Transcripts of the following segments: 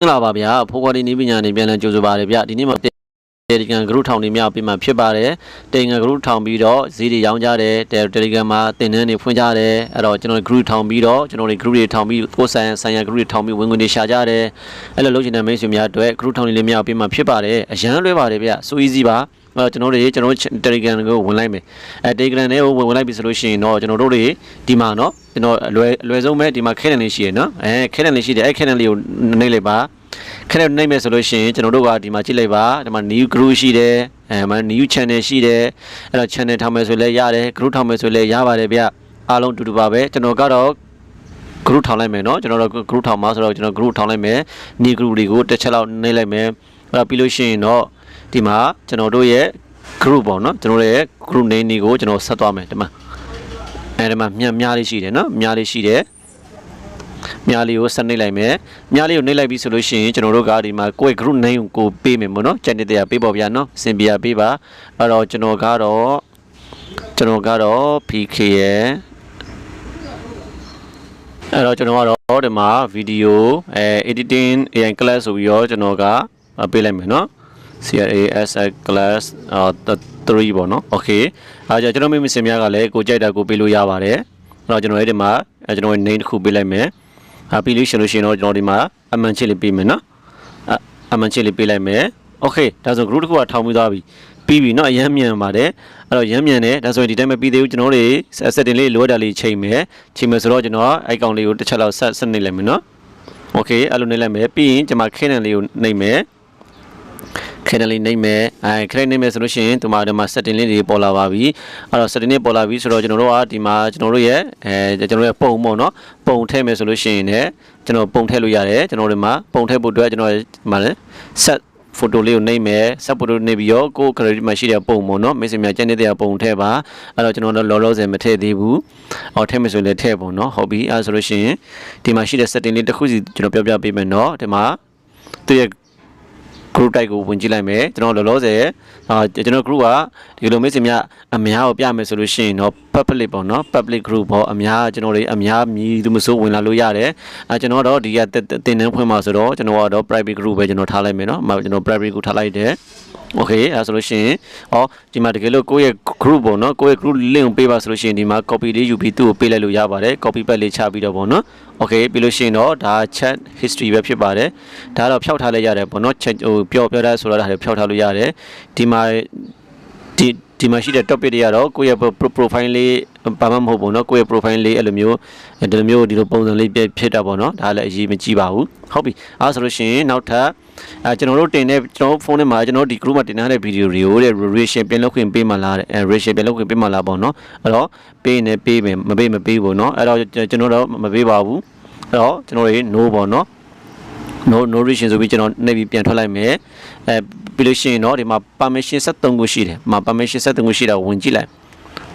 င်္ဂလာပါဗျာဖိုးခွာဒီနီးပညာနေပြန်လည်ကြိုဆိုပါရဗျဒီနေ့မှာတယ်လီဂရမ်ဂရုထောင်နေမြောက်ပြီးမှဖြစ်ပါတယ်တယ်လီဂရမ်ဂရုထောင်ပြီးတော့ဈေးတွေရောင်းကြတယ်တယ်လီဂရမ်မှာတင်နှန်းတွေဖွင့်ကြတယ်အဲ့တော့ကျွန်တော်ဂရုထောင်ပြီးတော့ကျွန်တော်တွေဂရုတွေထောင်ပြီးကိုယ်ဆိုင်ဆိုင်ရာဂရုတွေထောင်ပြီးဝင်ဝင်တွေရှာကြတယ်အဲ့လိုလုပ်ချင်တဲ့မိတ်ဆွေများအတွက်ဂရုထောင်နေလေးမြောက်ပြီးမှဖြစ်ပါတယ်အရန်လွဲပါတယ်ဗျဆို easy ပါအဲ့တော့ ကျွန်တော်တွေကျွန်တော်တယ်လီဂရမ်ကိုဝင်လိုက်မယ်အဲတယ်လီဂရမ်တွေကိုဝင်ဝင်လိုက်ပြီဆိုလို့ရှိရင်တော့ကျွန်တော်တို့တွေဒီမှာเนาะကျွန်တော်အလွယ်အလွယ်ဆုံးပဲဒီမှာခဲတယ်လေးရှိရယ်เนาะအဲခဲတယ်လေးရှိတယ်အဲခဲတယ်လေးကိုနှိပ်လိုက်ပါ ခက်တဲ့နိုင်မယ်ဆိုလို့ရှိရင်ကျွန်တော်တို့ကဒီမှာကြည့်လိုက်ပါဒီမှာ new group ရှိတယ်အဲမှာ new channel ရှိတယ်အဲ့တော့ channel ထောင်မယ်ဆိုလည်းရတယ် group ထောင်မယ်ဆိုလည်းရပါတယ်ဗျအားလုံးတူတူပါပဲကျွန်တော်ကတော့ group ထောင်လိုက်မယ်เนาะကျွန်တော်တို့ group ထောင်မှာဆိုတော့ကျွန်တော် group ထောင်လိုက်မယ် new group တွေကိုတစ်ချက်လောက်နှိပ်လိုက်မယ်အဲ့တော့ပြီးလို့ရှိရင်တော့ ဒီမှာကျွန်တော်တို့ရဲ့ group ပေါ့နော်ကျွန်တော်တို့ရဲ့ group name တွေကိုကျွန်တော်ဆက်သွားမယ်ဒီမှာအဲဒီမှာမြများလေးရှိတယ်နော်များလေးရှိတယ်မြားလေးကိုဆက်နှိပ်လိုက်မယ်မြားလေးကိုနှိပ်လိုက်ပြီဆိုလို့ရှိရင်ကျွန်တော်တို့ကဒီမှာကိုယ့် group name ကိုပေးမယ်ပေါ့နော်ချက်နေတရားပေးပါဗျာနော်စင်ပြပေးပါအဲ့တော့ကျွန်တော်ကတော့ကျွန်တော်ကတော့ PK ရဲ့အဲ့တော့ကျွန်တော်ကတော့ဒီမှာ video အဲ editing AI class ဆိုပြီးတော့ကျွန်တော်ကပေးလိုက်မယ်နော် CRAS class 3ပေါ့နော် okay အဲကြောင့်ကျွန်တော်မိမိစင်များကလည်းကိုကြိုက်တာကိုပေးလို့ရပါတယ်အဲ့တော့ကျွန်တော်အဲ့ဒီမှာအဲကျွန်တော်ရဲ့ name တစ်ခုပေးလိုက်မယ်ဟာပြီးလို့ရှိလို့ရှိရင်တော့ကျွန်တော်ဒီမှာအမှန်ချစ်လေးပေးမယ်နော်အအမှန်ချစ်လေးပေးလိုက်မယ်โอเคဒါဆို group တစ်ခုကထောင်ပြီးသွားပြီပြီးပြီเนาะအရမ်းမြန်ပါတယ်အဲ့တော့ရမ်းမြန်တယ်ဒါဆိုရင်ဒီတိုင်းမပြီးသေးဘူးကျွန်တော်တို့ setting လေးလိုအပ်တာလေးချိန်မယ်ချိန်မယ်ဆိုတော့ကျွန်တော်အဲ့ကောင်လေးကိုတစ်ချက်လောက်ဆက်ဆက်နေလိုက်မယ်เนาะโอเคအဲ့လိုနေလိုက်မယ်ပြီးရင်ကျွန်မခင်းတယ်လေးကိုနှိပ်မယ် ခက်တယ်လေးနှိပ်မယ်အဲခက်နှိပ်မယ်ဆိုလို့ရှိရင်ဒီမှာဒီမှာ setting လေးတွေပေါ်လာပါပြီအဲ့တော့ setting လေးပေါ်လာပြီဆိုတော့ကျွန်တော်တို့ကဒီမှာကျွန်တော်တို့ရဲ့အဲကျွန်တော်တို့ရဲ့ပုံပေါ့နော်ပုံထည့်မယ်ဆိုလို့ရှိရင်လည်းကျွန်တော်ပုံထည့်လို့ရတယ်ကျွန်တော်တို့မှာပုံထည့်ဖို့အတွက်ကျွန်တော်ဒီမှာလည်း set ဖိုတိုလေးကိုနှိပ်မယ်ဆက်ဖိုတိုနှိပ်ပြီးတော့ကိုယ် credit မှာရှိတဲ့ပုံပေါ့နော်မိတ်ဆွေများကျန်တဲ့ပုံထည့်ပါအဲ့တော့ကျွန်တော်တို့လောလောဆယ်မထည့်သေးဘူးအော်ထည့်မယ်ဆိုလည်းထည့်ပေါ့နော်ဟုတ်ပြီအဲ့ဆိုလို့ရှိရင်ဒီမှာရှိတဲ့ setting လေးတစ်ခုစီကျွန်တော်ပြောပြပေးမယ်နော်ဒီမှာသူရဲ့ group type ကိုဝင်ကြည့်လိုက်မယ်ကျွန်တော်လောလောဆယ်အာကျွန်တော် group ကဒီလိုမျိုးစင်များအများကိုပြမယ်ဆိုလို့ရှိရင်တော့ public ပေါ့နော် public group ပေါ့အများကျွန်တော်တွေအများမြည်သူမဆိုဝင်လာလို့ရတယ်အဲကျွန်တော်တော့ဒီကတင်နှန်းဖွင့်မှာဆိုတော့ကျွန်တော်ကတော့ private group ပဲကျွန်တော်ထားလိုက်မယ်နော်ကျွန်တော် private group ထားလိုက်တယ် okay အဲဆိုလို့ရှိရင်ဩဒီမှာတကယ်လို့ကိုယ့်ရဲ့ group ပေါ့နော်ကိုယ့်ရဲ့ group link ကိုပေးပါဆိုလို့ရှိရင်ဒီမှာ copy လေးယူပြီးသူ့ကိုပေးလိုက်လို့ရပါတယ် copy paste လေးချပြီးတော့ပေါ့နော် okay ပြီးလို့ရှိရင်တော့ဒါ chat history ပဲဖြစ်ပါတယ်ဒါတော့ဖြောက်ထားလိုက်ရတယ်ပေါ့နော် chat ဟိုပြောပြောတာဆိုတော့ဒါတွေဖြောက်ထားလို့ရတယ်ဒီမှာဒီ ဒီမှာရှိတဲ့ topic တွေကတော့ကိုယ့်ရဲ့ profile လေးဘာမှမဟုတ်ဘူးเนาะကိုယ့်ရဲ့ profile လေးအဲ့လိုမျိုးဒီလိုမျိုးဒီလိုပုံစံလေးပြဖြစ်တာပေါ့เนาะဒါလည်းအရေးမကြီးပါဘူးဟုတ်ပြီအဲဆိုလို့ရှိရင်နောက်ထပ်အဲကျွန်တော်တို့တင်တဲ့ကျွန်တော်ဖုန်းထဲမှာကျွန်တော်ဒီ group မှာတင်ထားတဲ့ဗီဒီယိုတွေကိုတဲ့ reaction ပြန်လုပ်ခွင့်ပေးမှလားအဲ reaction ပြန်လုပ်ခွင့်ပေးမှလားပေါ့เนาะအဲ့တော့ပေးနေပေးမယ်မပေးမပေးဘူးเนาะအဲ့တော့ကျွန်တော်တော့မပေးပါဘူးအဲ့တော့ကျွန်တော်တွေ no ပေါ့เนาะ no no reason ဆိုပြီးကျွန်တော်နှိပ်ပြီးပြန်ထွက်လိုက်မယ်အဲပြီးလို့ရှိရင်တော့ဒီမှာ permission 73ခုရှိတယ်ဒီမှာ permission 73ခုရှိတာဝင်ကြည့်လိုက်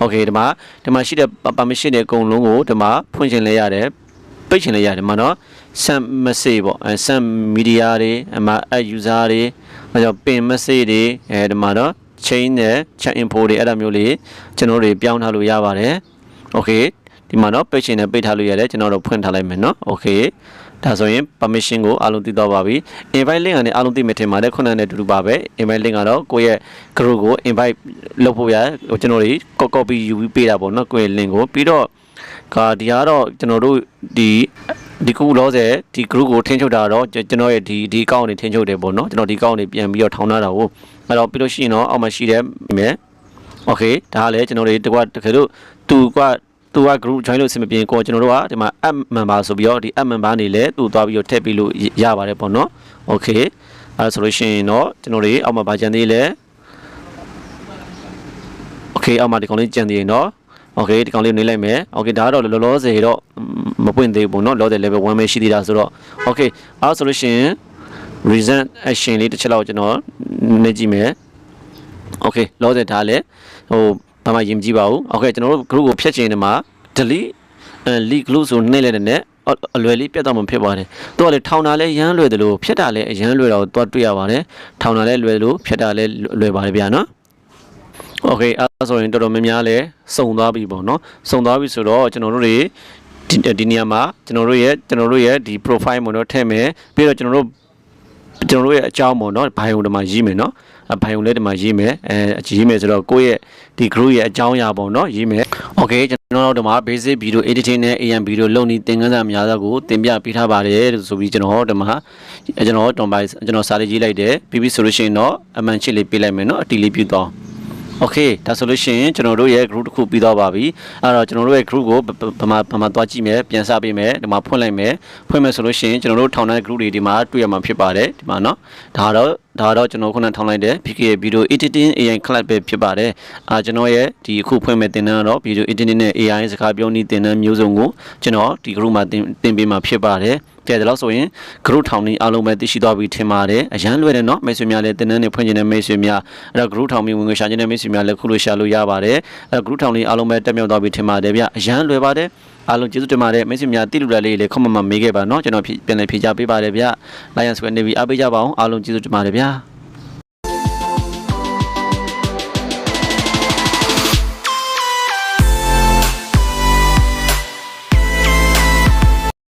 okay ဒီမှာဒီမှာရှိတဲ့ permission တွေအကုန်လုံးကိုဒီမှာဖွင့်ချင်လဲရတယ်ပိတ်ချင်လဲရတယ်ဒီမှာနော် send message ပေါ့အဲ send media တွေအမ add user တွေအဲကြောင့် pin message တွေအဲဒီမှာတော့ chain နဲ့ chat info တွေအဲ့ဒါမျိုးလေးကျွန်တော်တို့ပြောင်းထားလို့ရပါတယ် okay ဒီမှာတော့ပိတ်ချင်နဲ့ပိတ်ထားလို့ရတယ်ကျွန်တော်တို့ဖွင့်ထားလိုက်မယ်နော် okay ဒါဆိုရင် permission ကိုအားလုံးသိတော့ပါပြီ invite link ကနေအားလုံးသိမယ်ထင်ပါတယ်ခုနကနဲ့အတူတူပါပဲ invite link ကတော့ကိုယ့်ရဲ့ group ကို invite လုပ်ဖို့ရဟိုကျွန်တော်တွေ copy ယူပြီးပေးတာပေါ့နော်ကိုယ့်ရဲ့ link ကိုပြီးတော့ကဒီကတော့ကျွန်တော်တို့ဒီဒီခုလောဆယ်ဒီ group ကိုထိန်းချုပ်တာတော့ကျွန်တော်ရဲ့ဒီဒီ account တွေထိန်းချုပ်တယ်ပေါ့နော်ကျွန်တော်ဒီ account တွေပြန်ပြီးတော့ထောင်ထားတာကိုအဲ့တော့ပြီးလို့ရှိရင်တော့အောက်မှာရှိတဲ့မယ် okay ဒါကလည်းကျွန်တော်တွေတကွာတကယ်လို့သူက သူက group join လို့အဆင်မပြေကိုကျွန်တော်တို့ကဒီမှာ app member ဆိုပြီးတော့ဒီ app member နေလဲသူသွားပြီးတော့ထည့်ပြီးလို့ရပါတယ်ပေါ့နော် okay အဲဆိုလို့ရှိရင်တော့ကျွန်တော်တွေအောက်မှာဗာကြံသေးလဲ okay အောက်မှာဒီကောင်လေးကြံသေးရင်တော့ okay ဒီကောင်လေးနေလိုက်မယ် okay ဒါကတော့လောလောဆယ်တော့မပွင့်သေးဘူးเนาะလောဆယ် level 1ပဲရှိသေးတာဆိုတော့ okay အဲဆိုလို့ရှိရင် resent action လေးတစ်ချက်လောက်ကျွန်တော်နေကြည့်မယ် okay လောဆယ်ဒါလည်းဟိုဘာမှရင်မကြည့်ပါဘူး okay ကျွန်တော်တို့ group ကိုဖျက်ချင်တယ်မှာ delete အဲ leak group ဆိုနှိမ့်လိုက်တဲ့နဲ့အလွယ်လေးပြတ်တော့မှဖြစ်ပါတယ်။သူကလေထောင်တာလဲရမ်းလွယ်တယ်လို့ဖြတ်တာလဲအရမ်းလွယ်တော့သွားတွေ့ရပါတယ်။ထောင်တာလဲလွယ်လို့ဖြတ်တာလဲလွယ်ပါတယ်ဗျာနော်။ Okay အဲဒါဆိုရင်တော်တော်များများလဲစုံသွားပြီပေါ့နော်။စုံသွားပြီဆိုတော့ကျွန်တော်တို့တွေဒီဒီနေရာမှာကျွန်တော်တို့ရဲ့ကျွန်တော်တို့ရဲ့ဒီ profile မလို့ထည့်မယ်ပြီးတော့ကျွန်တော်တို့ ကျွန်တော်တို့ရဲ့အကြောင်းပေါ့နော်ဘိုင်ယုံဒီမှာရေးမယ်နော်အဘိုင်ယုံလည်းဒီမှာရေးမယ်အဲရေးမယ်ဆိုတော့ကိုယ့်ရဲ့ဒီ group ရဲ့အကြောင်းအရာပေါ့နော်ရေးမယ် okay ကျွန်တော်တို့ဒီမှာ basic video editing နဲ့ AM video လုပ်နေသင်ခန်းစာများစွာကိုသင်ပြပေးထားပါတယ်လို့ဆိုပြီးကျွန်တော်ဒီမှာကျွန်တော်တွန်ပိုင်ကျွန်တော်စာလေးရေးလိုက်တယ်ပြီးပြီဆိုလို့ရှိရင်တော့အမှန်ချစ်လေးပေးလိုက်မယ်နော်အတီလေးပြုတော့ โอเคဒါဆိုလို့ရှိရင်ကျွန်တော်တို့ရဲ့ group တစ်ခုပြီးတော့ပါပြီအဲ့တော့ကျွန်တော်တို့ရဲ့ group ကိုဗမာဗမာသွားကြည့်မယ်ပြန်စပေးမယ်ဒီမှာဖွင့်လိုက်မယ်ဖွင့်မယ်ဆိုလို့ရှိရင်ကျွန်တော်တို့ထောင်တဲ့ group တွေဒီမှာတွေ့ရမှာဖြစ်ပါတယ်ဒီမှာเนาะဒါတော့ ဒါတော့ကျွန်တော်ခုနထောင်လိုက်တဲ့ PK video editing AI class ပဲဖြစ်ပါတယ်အာကျွန်တော်ရဲ့ဒီအခုဖွင့်မဲ့သင်တန်းကတော့ video editing နဲ့ AI စကားပြောနည်းသင်တန်းမျိုးစုံကိုကျွန်တော်ဒီ group မှာသင်သင်ပေးမှာဖြစ်ပါတယ်ကဲဒါလို့ဆိုရင် group ထောင်နေအားလုံးပဲသိရှိသွားပြီထင်ပါတယ်အရန်လွယ်တယ်เนาะမိတ်ဆွေများလည်းတင်တန်းနေဖွင့်နေတဲ့မိတ်ဆွေများအဲ့တော့ group ထောင်ပြီးဝင်ငွေရှာနေတဲ့မိတ်ဆွေများလည်းခုလိုရှာလို့ရပါတယ်အဲ့တော့ group ထောင်လေးအားလုံးပဲတက်မြောက်သွားပြီထင်ပါတယ်ဗျအရန်လွယ်ပါတယ် အားလုံးကျေးဇူးတင်ပါတယ်မိတ်ဆွေများတိလူတာလေးလည်းခွန်မမမေးခဲ့ပါเนาะကျွန်တော်ပြန်လည်ဖြေချပေးပါတယ်ဗျ Lion Square Navy အားပေးကြပါအောင်အားလုံးကျေးဇူးတင်ပါတယ်ဗျ